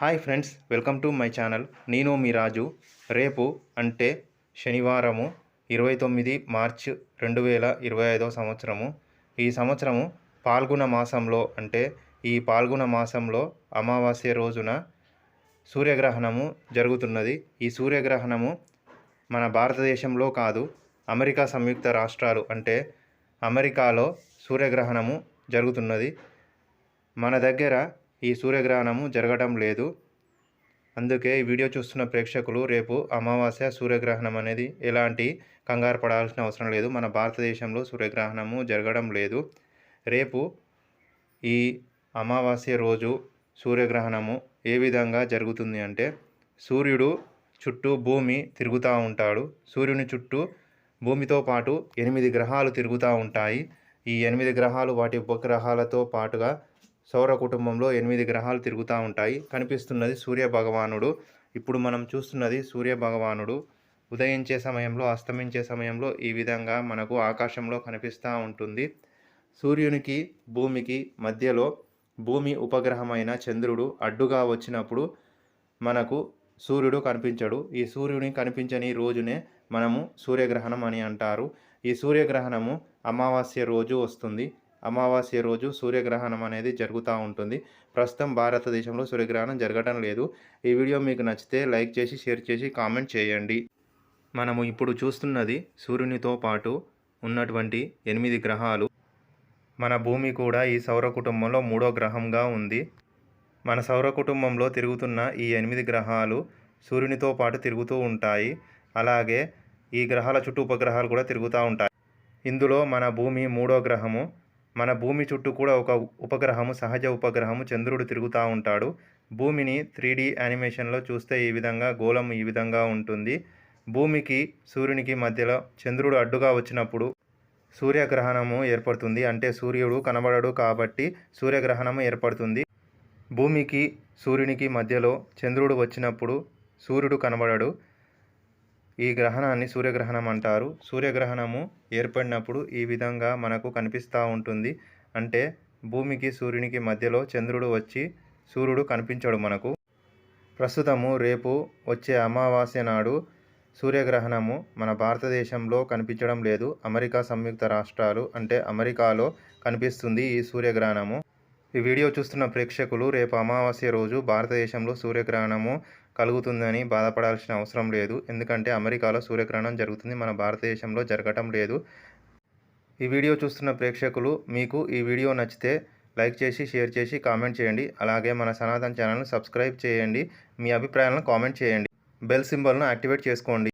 Hi friends welcome to my channel. నేను మీ రాజు. రేపు అంటే శనివారము ఇరవై తొమ్మిది మార్చ్ రెండు వేల ఇరవై ఐదవ సంవత్సరము. ఈ సంవత్సరము పాల్గొన మాసంలో అంటే ఈ పాల్గొన మాసంలో అమావాస్య రోజున సూర్యగ్రహణము జరుగుతున్నది. ఈ సూర్యగ్రహణము మన భారతదేశంలో కాదు అమెరికా సంయుక్త రాష్ట్రాలు అంటే అమెరికాలో సూర్యగ్రహణము జరుగుతున్నది. మన దగ్గర ఈ సూర్యగ్రహణము జరగడం లేదు. అందుకే ఈ వీడియో చూస్తున్న ప్రేక్షకులు రేపు అమావాస్య సూర్యగ్రహణం అనేది ఎలాంటి కంగారు పడాల్సిన అవసరం లేదు. మన భారతదేశంలో సూర్యగ్రహణము జరగడం లేదు. రేపు ఈ అమావాస్య రోజు సూర్యగ్రహణము ఏ విధంగా జరుగుతుంది అంటే సూర్యుడు చుట్టూ భూమి తిరుగుతూ ఉంటాడు. సూర్యుని చుట్టూ భూమితో పాటు ఎనిమిది గ్రహాలు తిరుగుతూ ఉంటాయి. ఈ ఎనిమిది గ్రహాలు వాటి ఉపగ్రహాలతో పాటుగా సౌర కుటుంబంలో ఎనిమిది గ్రహాలు తిరుగుతూ ఉంటాయి. కనిపిస్తున్నది సూర్య భగవానుడు. ఇప్పుడు మనం చూస్తున్నది సూర్య భగవానుడు. ఉదయించే సమయంలో అస్తమించే సమయంలో ఈ విధంగా మనకు ఆకాశంలో కనిపిస్తూ ఉంటుంది. సూర్యునికి భూమికి మధ్యలో భూమి ఉపగ్రహమైన చంద్రుడు అడ్డుగా వచ్చినప్పుడు మనకు సూర్యుడు కనిపించడు. ఈ సూర్యుని కనిపించని రోజునే మనము సూర్యగ్రహణం అని అంటారు. ఈ సూర్యగ్రహణము అమావాస్య రోజు వస్తుంది. అమావాస్య రోజు సూర్యగ్రహణం అనేది జరుగుతూ ఉంటుంది. ప్రస్తుతం భారతదేశంలో సూర్యగ్రహణం జరగడం లేదు. ఈ వీడియో మీకు నచ్చితే లైక్ చేసి షేర్ చేసి కామెంట్ చేయండి. మనము ఇప్పుడు చూస్తున్నది సూర్యునితో పాటు ఉన్నటువంటి ఎనిమిది గ్రహాలు. మన భూమి కూడా ఈ సౌర కుటుంబంలో మూడో గ్రహంగా ఉంది. మన సౌర కుటుంబంలో తిరుగుతున్న ఈ ఎనిమిది గ్రహాలు సూర్యునితో పాటు తిరుగుతూ ఉంటాయి. అలాగే ఈ గ్రహాల చుట్టూ ఉపగ్రహాలు కూడా తిరుగుతూ ఉంటాయి. ఇందులో మన భూమి మూడో గ్రహము. మన భూమి చుట్టూ కూడా ఒక ఉపగ్రహము సహజ ఉపగ్రహము చంద్రుడు తిరుగుతూ ఉంటాడు. భూమిని త్రీ డి యానిమేషన్లో చూస్తే ఈ విధంగా గోళం ఈ విధంగా ఉంటుంది. భూమికి సూర్యునికి మధ్యలో చంద్రుడు అడ్డుగా వచ్చినప్పుడు సూర్యగ్రహణము ఏర్పడుతుంది. అంటే సూర్యుడు కనబడడు కాబట్టి సూర్యగ్రహణము ఏర్పడుతుంది. భూమికి సూర్యునికి మధ్యలో చంద్రుడు వచ్చినప్పుడు సూర్యుడు కనబడడు. ఈ గ్రహణాన్ని సూర్యగ్రహణం అంటారు. సూర్యగ్రహణము ఏర్పడినప్పుడు ఈ విధంగా మనకు కనిపిస్తూ ఉంటుంది. అంటే భూమికి సూర్యునికి మధ్యలో చంద్రుడు వచ్చి సూర్యుడు కనిపించడు మనకు. ప్రస్తుతము రేపు వచ్చే అమావాస్య నాడు సూర్యగ్రహణము మన భారతదేశంలో కనిపించడం లేదు. అమెరికా సంయుక్త రాష్ట్రాలు అంటే అమెరికాలో కనిపిస్తుంది ఈ సూర్యగ్రహణము. ఈ వీడియో చూస్తున్న ప్రేక్షకులు రేపు అమావాస్య రోజు భారతదేశంలో సూర్యగ్రహణము కలుగుతుందని బాధపడాల్సిన అవసరం లేదు. ఎందుకంటే అమెరికాలో సూర్యగ్రహణం జరుగుతుంది. మన భారతదేశంలో జరగటం లేదు. ఈ వీడియో చూస్తున్న ప్రేక్షకులు మీకు ఈ వీడియో నచ్చితే లైక్ చేసి షేర్ చేసి కామెంట్ చేయండి. అలాగే మన సనాతన్ ఛానల్ను సబ్స్క్రైబ్ చేయండి. మీ అభిప్రాయాలను కామెంట్ చేయండి. బెల్ సింబల్ను యాక్టివేట్ చేసుకోండి.